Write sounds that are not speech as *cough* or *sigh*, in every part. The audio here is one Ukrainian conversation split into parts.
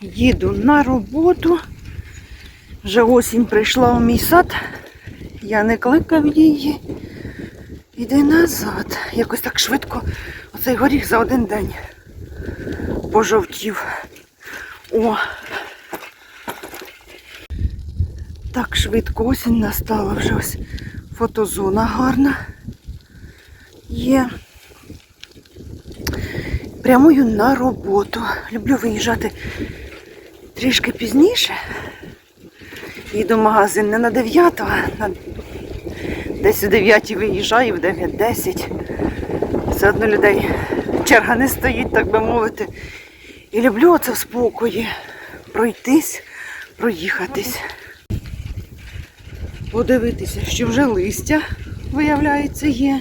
їду на роботу. Вже осінь прийшла у мій сад. Я не кликав її. Іди назад. Якось так швидко оцей горіх за один день пожовтів. О! Так швидко осінь настала вже ось фотозона гарна є. Прямую на роботу. Люблю виїжджати трішки пізніше. Їду в магазин не на 9, а на десь о 9 виїжджаю, в 9-10. Все одно людей черга не стоїть, так би мовити. І люблю оце в спокої. Пройтись, проїхатись. Подивитися, що вже листя, виявляється, є.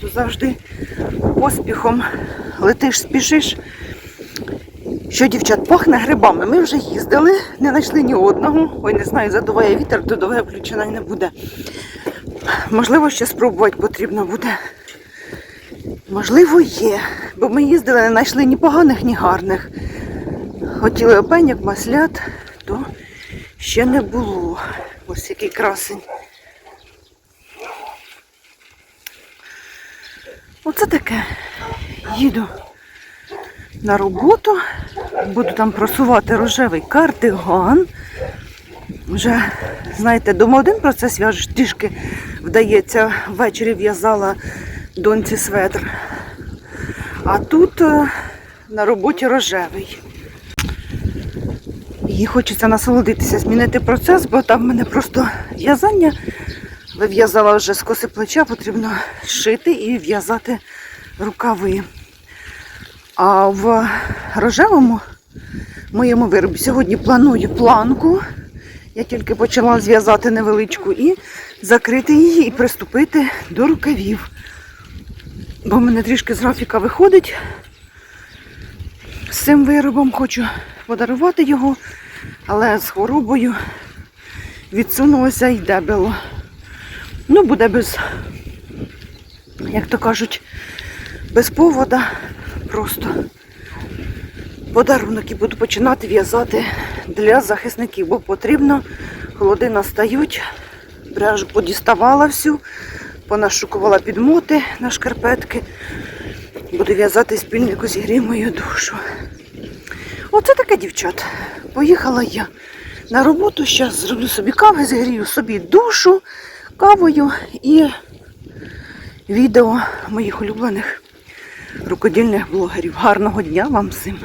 То завжди поспіхом летиш, спішиш. Що, дівчат, пахне грибами. Ми вже їздили, не знайшли ні одного. Ой, не знаю, задуває вітер, додове включена не буде. Можливо, ще спробувати потрібно буде. Можливо, є. Бо ми їздили, не знайшли ні поганих, ні гарних. Хотіли опеньок, маслят, то ще не було. Ось який красень. Оце таке. Їду на роботу, буду там просувати рожевий кардиган. Вже, знаєте, дома один процес в'яжеш, трішки вдається, ввечері в'язала доньці светр. А тут е, на роботі рожевий. Їй хочеться насолодитися, змінити процес, бо там в мене просто в'язання. Вив'язала вже з коси плеча, потрібно шити і в'язати рукави. А в рожевому моєму виробі сьогодні планую планку. Я тільки почала зв'язати невеличку і закрити її і приступити до рукавів. Бо в мене трішки з графіка виходить. З цим виробом хочу подарувати його, але з хворобою відсунулося і дебело. Ну, буде без, як то кажуть, без повода. Просто подарунок і буду починати в'язати для захисників, бо потрібно, холоди настають, пряжу подіставала всю, понашукувала підмоти на шкарпетки. Буду в'язати спільнику зігрій мою душу. Оце таке, дівчат. Поїхала я на роботу, зараз зроблю собі кави, зігрію собі душу кавою і відео моїх улюблених рукодільних блогерів. Гарного дня вам всім!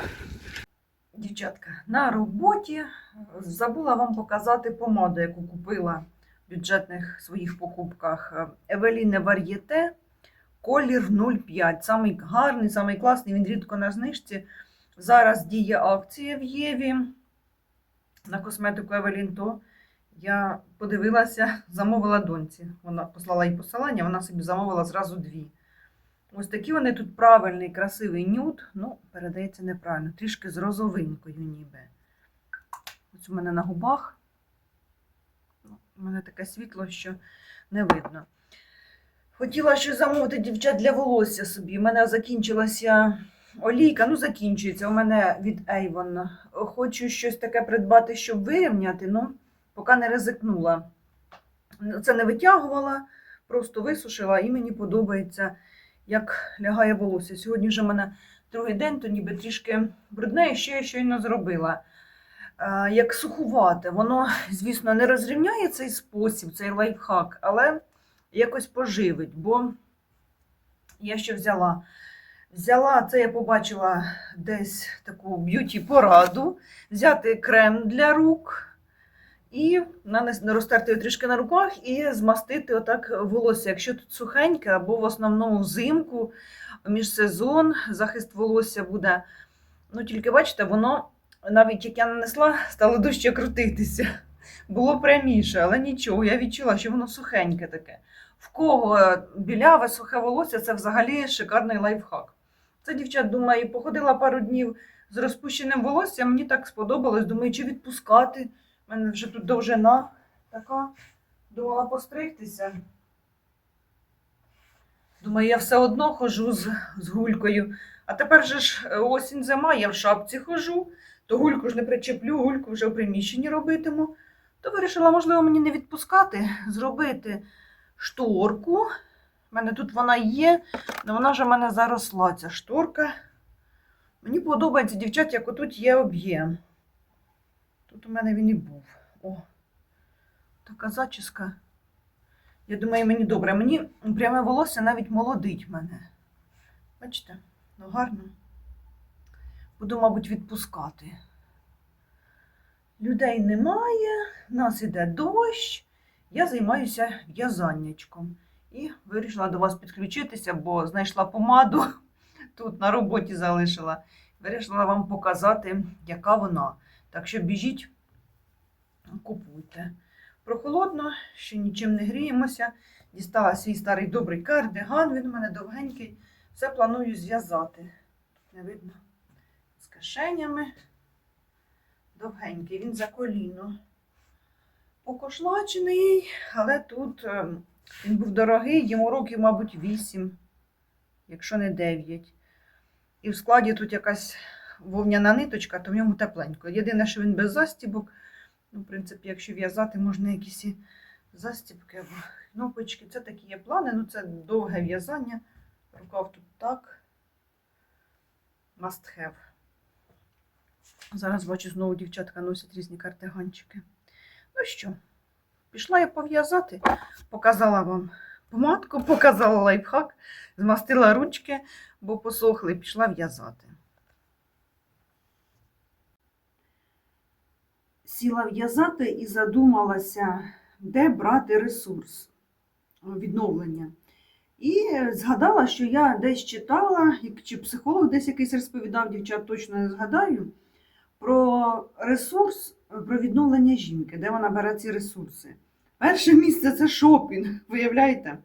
Дівчатка, на роботі забула вам показати помаду, яку купила в бюджетних своїх покупках. Евеліне Вар'єте, колір 05. Самий гарний, самий класний, він рідко на знижці. Зараз діє акція в Єві на косметику Евелін, то я подивилася, замовила доньці. Вона послала їй посилання, вона собі замовила зразу дві. Ось такі вони тут правильний, красивий нюд, ну, передається неправильно, трішки з розовинкою ніби. Ось у мене на губах. Ну, У мене таке світло, що не видно. Хотіла ще замовити дівчат для волосся собі. У мене закінчилася олійка, ну закінчується. У мене від Avon. Хочу щось таке придбати, щоб вирівняти, ну поки не ризикнула. Це не витягувала, просто висушила і мені подобається, як лягає волосся. Сьогодні вже в мене другий день, то ніби трішки брудне, і ще я щойно зробила. Як сухувати, воно, звісно, не розрівняє цей спосіб, цей лайфхак, але якось поживить, бо я що взяла? Взяла, це я побачила десь таку б'юті-пораду, взяти крем для рук і нанести, розтерти його трішки на руках і змастити отак волосся. Якщо тут сухеньке, або в основному взимку, міжсезон, захист волосся буде. Ну, тільки бачите, воно навіть як я нанесла, стало дужче крутитися. Було пряміше, але нічого, я відчула, що воно сухеньке таке. В кого біляве, сухе волосся це взагалі шикарний лайфхак. Це дівчат, думаю, походила пару днів з розпущеним волоссям, мені так сподобалось. Думаю, чи відпускати. У мене вже тут довжина така. Думала постригтися. Думаю, я все одно хожу з, з гулькою, А тепер же ж е, осінь зима, я в шапці хожу, то гульку ж не причеплю, гульку вже в приміщенні робитиму. То вирішила, можливо, мені не відпускати, зробити шторку. У мене тут вона є, але вона вже в мене заросла, ця шторка. Мені подобається, дівчат, як отут є об'єм. Тут у мене він і був. О, така зачіска. Я думаю, мені добре. Мені пряме волосся навіть молодить мене. Бачите, ну гарно. Буду, мабуть, відпускати. Людей немає, в нас іде дощ. Я займаюся в'язаннячком. І вирішила до вас підключитися, бо знайшла помаду тут на роботі залишила. Вирішила вам показати, яка вона. Так що біжіть, купуйте. Прохолодно, ще нічим не гріємося. Дістала свій старий добрий кардиган, він у мене довгенький. Все планую зв'язати. Тут не видно. З кишенями. Довгенький, він за коліно. Покошлачений, але тут ем, він був дорогий, йому років, мабуть, 8, якщо не 9. І в складі тут якась вовняна ниточка, то в ньому тепленько. Єдине, що він без застібок. Ну, в принципі, якщо в'язати, можна якісь застібки або кнопочки. Це такі є плани, ну це довге в'язання. Рукав тут так. Must have. Зараз бачу, знову дівчатка носять різні картиганчики. Ну що, пішла я пов'язати, показала вам помадку, *laughs* показала лайфхак, змастила ручки, бо посохли, пішла в'язати. Сіла в'язати і задумалася, де брати ресурс відновлення. І згадала, що я десь читала, чи психолог десь якийсь розповідав, дівчат точно не згадаю, про ресурс, про відновлення жінки, де вона бере ці ресурси. Перше місце це шопінг, виявляєте?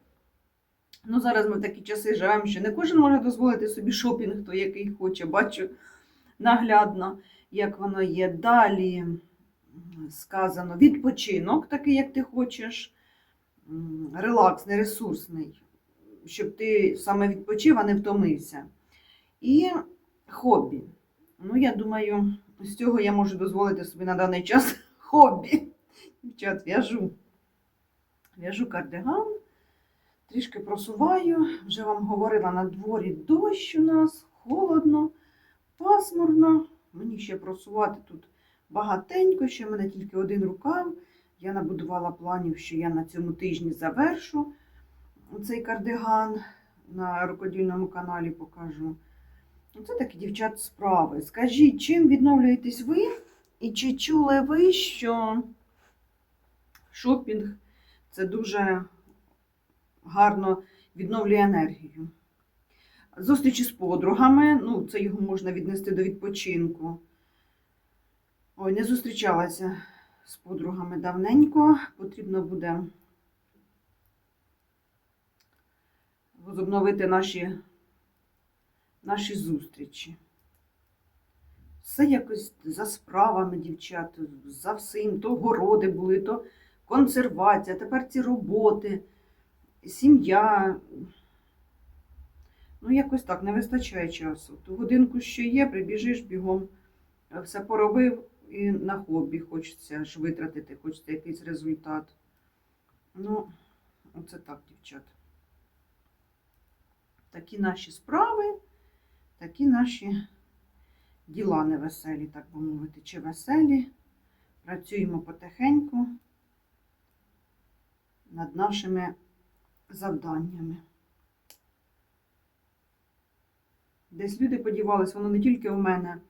Ну, зараз ми в такі часи живемо, що не кожен може дозволити собі шопінг, той, який хоче. Бачу наглядно, як воно є. Далі сказано відпочинок, такий, як ти хочеш, релаксний, ресурсний, щоб ти саме відпочив, а не втомився. І хобі. Ну, я думаю, з цього я можу дозволити собі на даний час *laughs* хобі. Дівчат, в'яжу. В'яжу кардиган, трішки просуваю. Вже вам говорила, на дворі дощ у нас, холодно, пасмурно. Мені ще просувати тут багатенько, ще в мене тільки один рукав. Я набудувала планів, що я на цьому тижні завершу цей кардиган на рукодільному каналі покажу. Це такі дівчат справи. Скажіть, чим відновлюєтесь ви? І чи чули ви, що шопінг це дуже гарно відновлює енергію? Зустрічі з подругами, ну, це його можна віднести до відпочинку. Ой, не зустрічалася з подругами давненько. Потрібно буде возобновити наші наші зустрічі. Все якось за справами, дівчат, за всім. То городи були, то консервація, тепер ці роботи, сім'я. Ну, якось так, не вистачає часу. Ту годинку, що є, прибіжиш бігом, все поробив і на хобі хочеться ж витратити, хочеться якийсь результат. Ну, оце так, дівчат. Такі наші справи такі наші діла невеселі, так би мовити, чи веселі. Працюємо потихеньку над нашими завданнями. Десь люди подівались, воно не тільки у мене.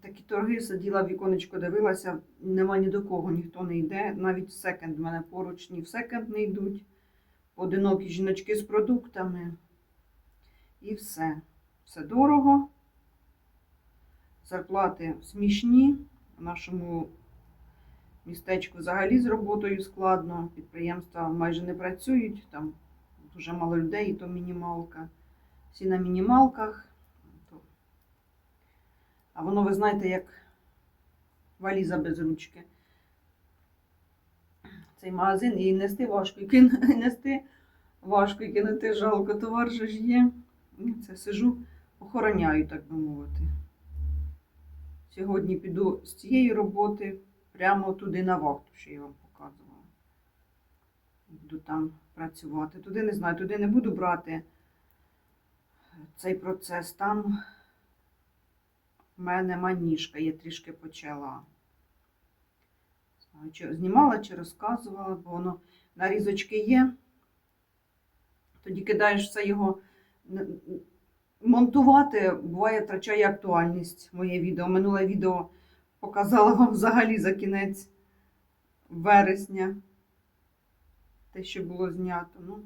Такі торги сиділа віконечко, дивилася, нема ні до кого, ніхто не йде. Навіть в секонд в мене поруч ні в секонд не йдуть. Одинокі жіночки з продуктами. І все. Все дорого. Зарплати смішні. В нашому містечку взагалі з роботою складно. Підприємства майже не працюють, там дуже мало людей, і то мінімалка. Всі на мінімалках. А воно, ви знаєте, як валіза без ручки. Цей магазин і нести важко, і кин- *laughs* і нести важко, і кинути жалко. Товар же ж є. Ну, Це сижу, охороняю, так би мовити. Сьогодні піду з цієї роботи прямо туди на вахту, що я вам показувала. Буду там працювати. Туди не знаю, туди не буду брати цей процес. Там в мене маніжка, я трішки почала. Знімала чи розказувала, бо воно нарізочки є. Тоді кидаєш все його монтувати, буває, втрачає актуальність моє відео. Минуле відео показала вам взагалі за кінець вересня. Те, що було знято. Ну,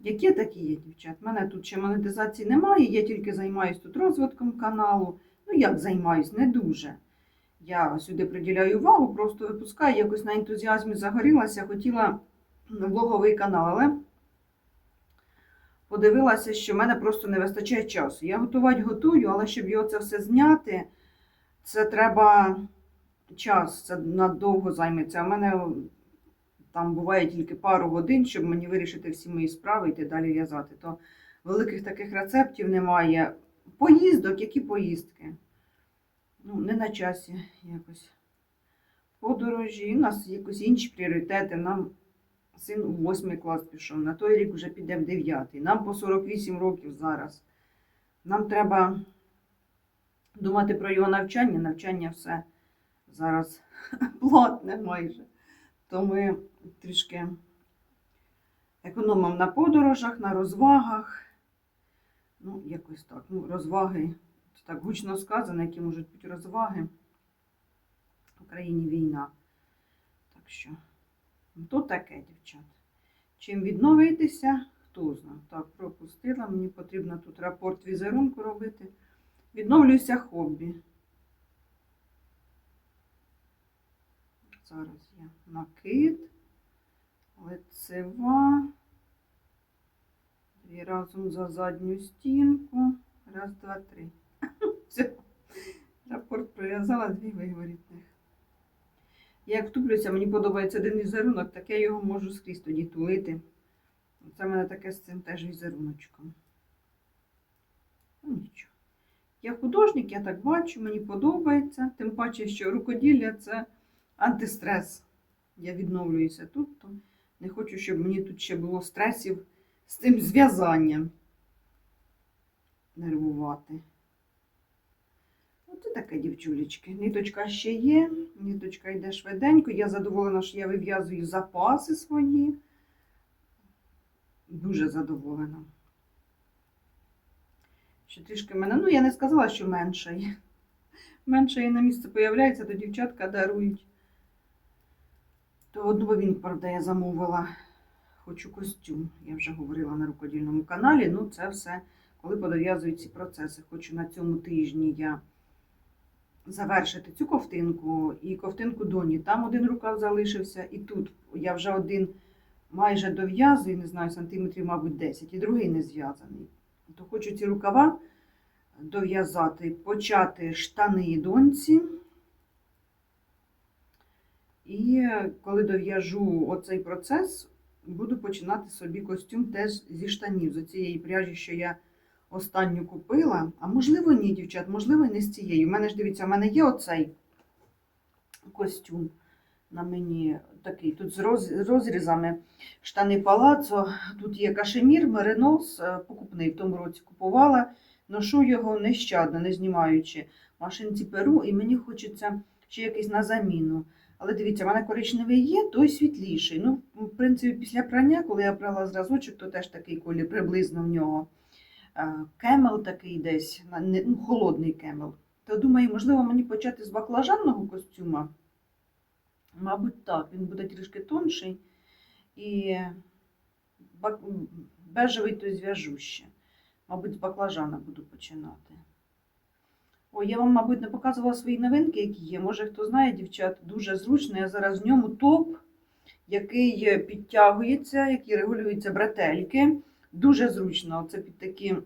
які такі є, дівчат? У мене тут ще монетизації немає, я тільки займаюся тут розвитком каналу. Ну, як займаюсь, не дуже. Я сюди приділяю увагу, просто випускаю, якось на ентузіазмі загорілася, хотіла влоговий канал, але подивилася, що в мене просто не вистачає часу. Я готувати готую, але щоб його це все зняти, це треба час, це надовго займеться. У мене там буває тільки пару годин, щоб мені вирішити всі мої справи і йти далі в'язати. То великих таких рецептів немає. Поїздок, які поїздки? Ну, не на часі якось. Подорожі. У нас якось інші пріоритети. Нам син у восьмий клас пішов, на той рік вже піде в дев'ятий. Нам по 48 років зараз. Нам треба думати про його навчання. Навчання все зараз *laughs* платне майже. То ми трішки економимо на подорожах, на розвагах. Ну, якось так. Ну, розваги, це так гучно сказано, які можуть бути розваги. В Україні війна. Так що, ну, то таке, дівчат. Чим відновитися, хто знає. Так, пропустила. Мені потрібно тут рапорт візерунку робити. Відновлююся хобі. Зараз я накид, лицева. Дві разом за задню стінку. Раз, два, три. *laughs* Все. Рапорт прив'язала дві виворітних. Я як втуплюся, мені подобається один візерунок, так я його можу скрізь тоді тулити. Це в мене таке з цим теж візеруночком. Ну нічого. Я художник, я так бачу, мені подобається. Тим паче, що рукоділля це антистрес. Я відновлююся тут, то не хочу, щоб мені тут ще було стресів з цим зв'язанням. Нервувати. Оце таке, дівчулечки. Ниточка ще є, ниточка йде швиденько. Я задоволена, що я вив'язую запаси свої. Дуже задоволена. Ще трішки мене, ну я не сказала, що менше є. Менше є на місце появляється, то дівчатка дарують. То одну він, правда, я замовила. Хочу костюм. Я вже говорила на рукодільному каналі. Ну, це все, коли подов'язують ці процеси. Хочу на цьому тижні я завершити цю ковтинку і ковтинку доні. Там один рукав залишився, і тут я вже один майже дов'язую, не знаю, сантиметрів, мабуть, 10, і другий не зв'язаний. То хочу ці рукава дов'язати, почати штани доньці. І коли дов'яжу оцей процес, буду починати собі костюм теж зі штанів, з цієї пряжі, що я останню купила. А можливо, ні, дівчат, можливо, не з цією. У мене ж дивіться, у мене є оцей костюм на мені такий. Тут з розрізами штани палацо. Тут є кашемір, меринос, е, покупний в тому році купувала. Ношу його нещадно, не знімаючи машинці перу, і мені хочеться ще якийсь на заміну. Але дивіться, в мене коричневий є, той світліший. Ну, в принципі, після прання, коли я брала зразочок, то теж такий колір приблизно в нього. Е, Кемел такий десь, ну, холодний кемел. То думаю, можливо, мені почати з баклажанного костюма. Мабуть, так, він буде трішки тонший. І бежевий то зв'яжу ще. Мабуть, з баклажана буду починати. Ой, я вам, мабуть, не показувала свої новинки, які є. Може, хто знає, дівчат, дуже зручно. Я зараз в ньому топ, який підтягується, який регулюється бретельки. Дуже зручно. Це під такі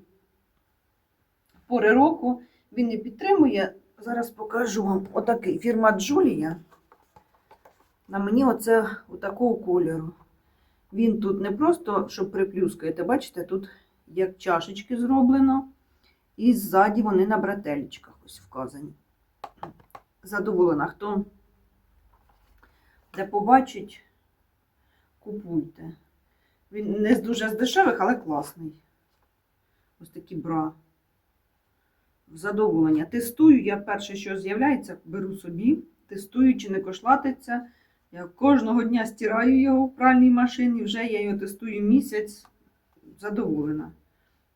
пори року. Він не підтримує. Зараз покажу вам отакий фірма Джулія. На мені оце такого кольору. Він тут не просто, що приплюскаєте, бачите, тут як чашечки зроблено. І ззаді вони на бретелечках ось вказані. Задоволена, хто де побачить, купуйте. Він не дуже з дешевих, але класний. Ось такі бра. Задоволення. Тестую, я перше, що з'являється, беру собі, тестую, чи не кошлатиться. Я кожного дня стираю його в пральній машині, вже я його тестую місяць. Задоволена.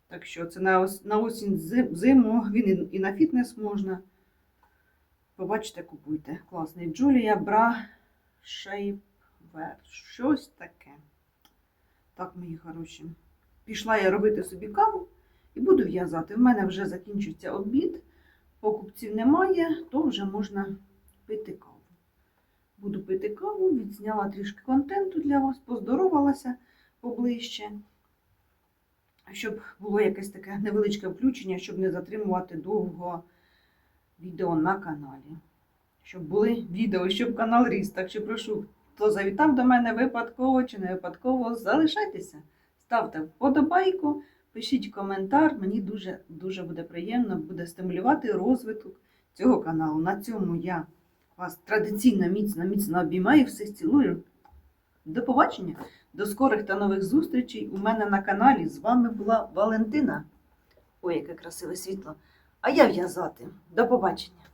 Так що це на, на осінь зи- зиму, він і, на фітнес можна. Побачите, купуйте. Класний. Джулія Бра Shapewear. Щось таке. Так, мої хороші. Пішла я робити собі каву і буду в'язати. В мене вже закінчується обід, покупців немає, то вже можна пити каву. Буду пити каву, відзняла трішки контенту для вас, поздоровалася поближче, щоб було якесь таке невеличке включення, щоб не затримувати довго відео на каналі. Щоб були відео, щоб канал ріс. Так що прошу, хто завітав до мене випадково чи не випадково, залишайтеся, ставте вподобайку, пишіть коментар. Мені дуже, дуже буде приємно, буде стимулювати розвиток цього каналу. На цьому я вас традиційно міцно, міцно обіймаю, всіх цілую. До побачення, до скорих та нових зустрічей у мене на каналі. З вами була Валентина. Ой, яке красиве світло. А я в'язати. До побачення.